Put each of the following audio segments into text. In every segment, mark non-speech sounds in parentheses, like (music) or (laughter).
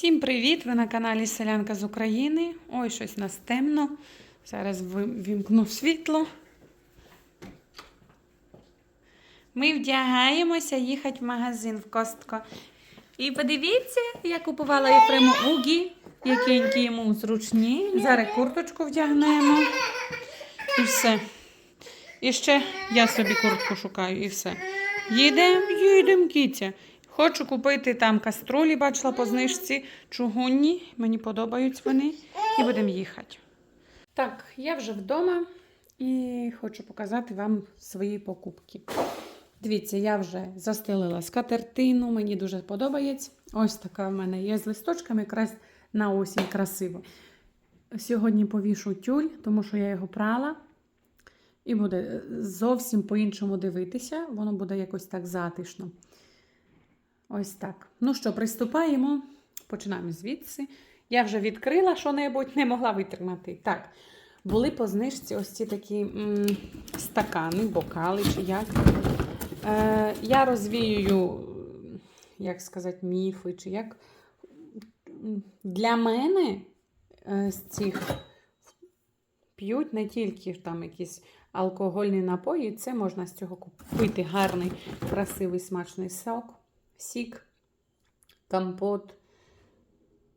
Всім привіт! Ви на каналі Селянка з України. Ой, щось у нас темно. Зараз ви- вімкну світло. Ми вдягаємося їхати в магазин в Костко. І подивіться, я купувала Єфрему Угі, якенькі йому зручні. Зараз курточку вдягнемо. І все. І ще я собі куртку шукаю, і все. Їдемо, їдемо, кіця. Хочу купити там каструлі, бачила по знижці, чугунні. Мені подобаються вони. І будемо їхати. Так, я вже вдома і хочу показати вам свої покупки. Дивіться, я вже застелила скатертину, мені дуже подобається. Ось така в мене є з листочками, якраз на осінь красиво. Сьогодні повішу тюль, тому що я його прала. І буде е, зовсім по-іншому дивитися, воно буде якось так затишно. Ось так. Ну що, приступаємо. Починаємо звідси. Я вже відкрила що-небудь, не могла витримати. Так, були по знижці ось ці такі м, стакани, бокали чи як. Е, я розвіюю, як сказати, міфи, чи як. Для мене е, з цих п'ють не тільки там якісь алкогольні напої, це можна з цього купити гарний, красивий, смачний сок, сік, компот,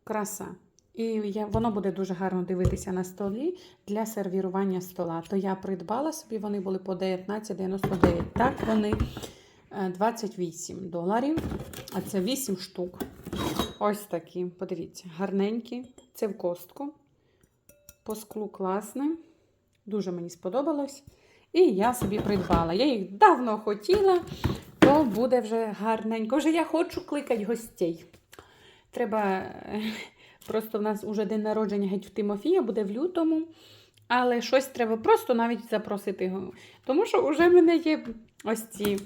краса. І я, воно буде дуже гарно дивитися на столі для сервірування стола. То я придбала собі, вони були по 19,99. Так, вони е, 28 доларів, а це 8 штук. Ось такі, подивіться, гарненькі. Це в костку. По склу класне. Дуже мені сподобалось. І я собі придбала. Я їх давно хотіла, то буде вже гарненько. Вже я хочу кликати гостей. Треба. е, Просто в нас уже день народження геть в Тимофія буде в лютому. Але щось треба просто навіть запросити. Тому що вже в мене є ось ці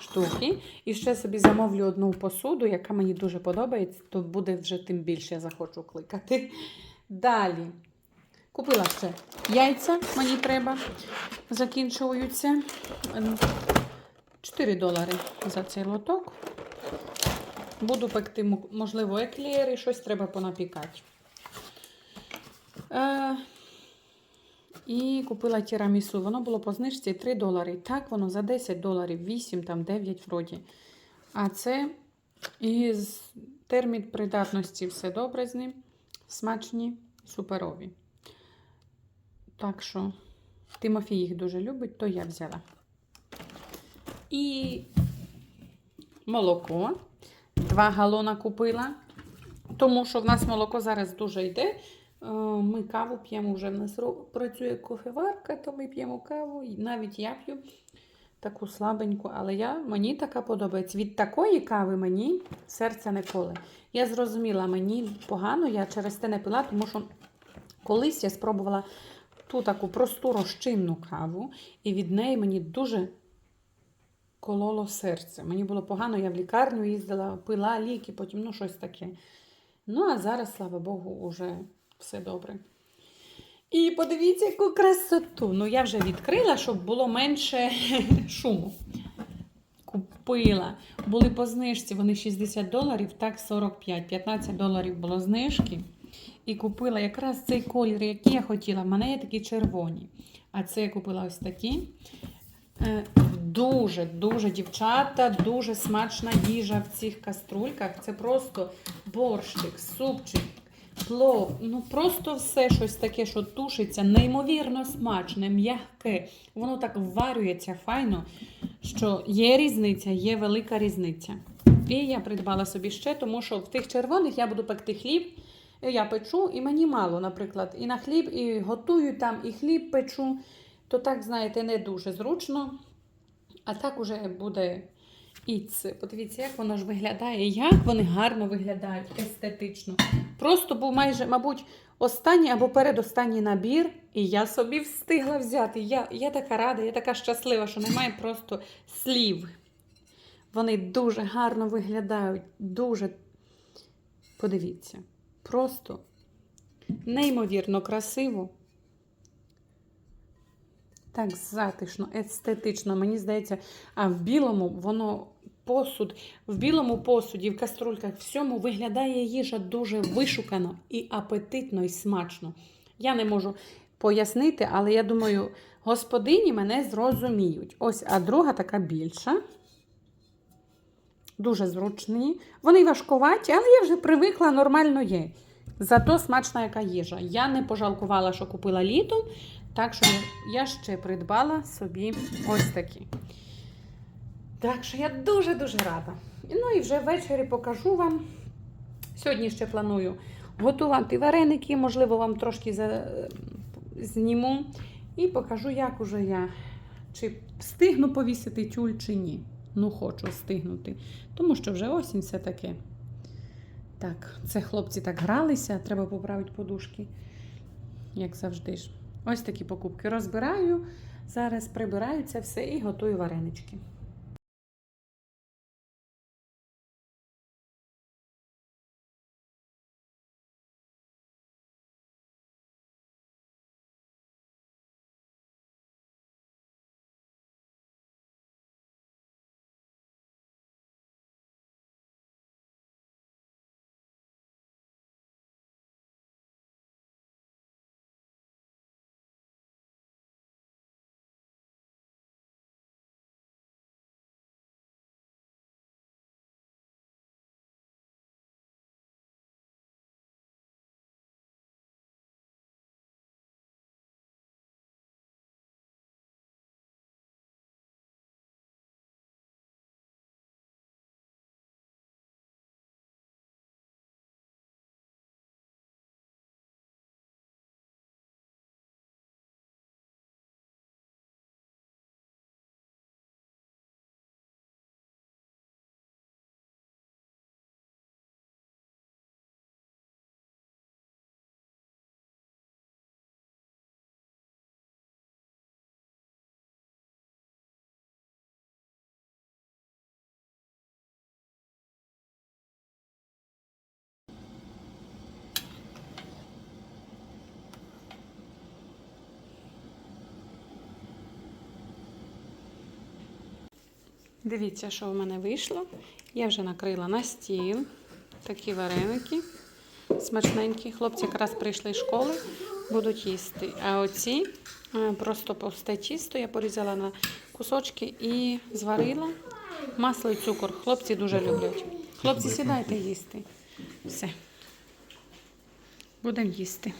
штуки. І ще собі замовлю одну посуду, яка мені дуже подобається, то буде вже тим більше я захочу кликати. Далі. Купила ще яйця, мені треба. Закінчуються. 4 долари за цей лоток. Буду пекти, можливо, еклери, щось треба понапікати. Е, і купила тірамісу. Воно було по знижці 3 долари. Так, воно за 10 доларів, 8, там 9 вроді. А це із термін придатності все добре з ним. Смачні, суперові. Так що Тимофій їх дуже любить, то я взяла. І молоко. Два галона купила, тому що в нас молоко зараз дуже йде. Е, Ми каву п'ємо вже в нас працює кофеварка, то ми п'ємо каву. Навіть я п'ю таку слабеньку, але я, мені така подобається. Від такої кави мені серце не коле. Я зрозуміла, мені погано, я через те не пила, тому що колись я спробувала ту таку просту розчинну каву, і від неї мені дуже кололо серце. Мені було погано, я в лікарню їздила, пила ліки, потім ну щось таке. Ну, а зараз, слава Богу, вже все добре. І подивіться, яку красоту. Ну, я вже відкрила, щоб було менше (laughs) шуму. Купила. Були по знижці, вони 60 доларів, так 45. 15 доларів було знижки. І купила якраз цей колір, який я хотіла. В мене є такі червоні. А це я купила ось такі. Е, Дуже, дуже дівчата, дуже смачна їжа в цих каструльках. Це просто борщик, супчик, плов. Ну просто все щось таке, що тушиться, неймовірно смачне, м'яке. Воно так варюється файно, що є різниця, є велика різниця. І я придбала собі ще, тому що в тих червоних я буду пекти хліб. Я печу, і мені мало, наприклад, і на хліб, і готую там, і хліб печу. То так, знаєте, не дуже зручно. А так уже буде і це. Подивіться, як воно ж виглядає, як вони гарно виглядають естетично. Просто був майже, мабуть, останній або передостанній набір, і я собі встигла взяти. Я, я така рада, я така щаслива, що немає просто слів. Вони дуже гарно виглядають, дуже. Подивіться, просто неймовірно красиво. Так затишно, естетично. Мені здається, а в білому воно посуд, в білому посуді, в каструльках, всьому виглядає їжа дуже вишукано і апетитно, і смачно. Я не можу пояснити, але я думаю, господині мене зрозуміють. Ось, а друга така більша. Дуже зручні. Вони важкуваті, але я вже привикла, нормально є. Зато смачна яка їжа. Я не пожалкувала, що купила літом, так що я ще придбала собі ось такі. Так що я дуже-дуже рада. Ну і вже ввечері покажу вам. Сьогодні ще планую готувати вареники, можливо, вам трошки за... зніму. І покажу, як уже я чи встигну повісити тюль, чи ні. Ну, хочу встигнути. Тому що вже осінь все таке. Так, це хлопці так гралися, треба поправити подушки, як завжди ж. Ось такі покупки розбираю. Зараз прибираю це все і готую варенички. Дивіться, що в мене вийшло. Я вже накрила на стіл такі вареники смачненькі. Хлопці якраз прийшли з школи, будуть їсти. А оці е, просто пусте тісто я порізала на кусочки і зварила. Масло і цукор. Хлопці дуже люблять. Хлопці, сідайте їсти. Все. Будемо їсти.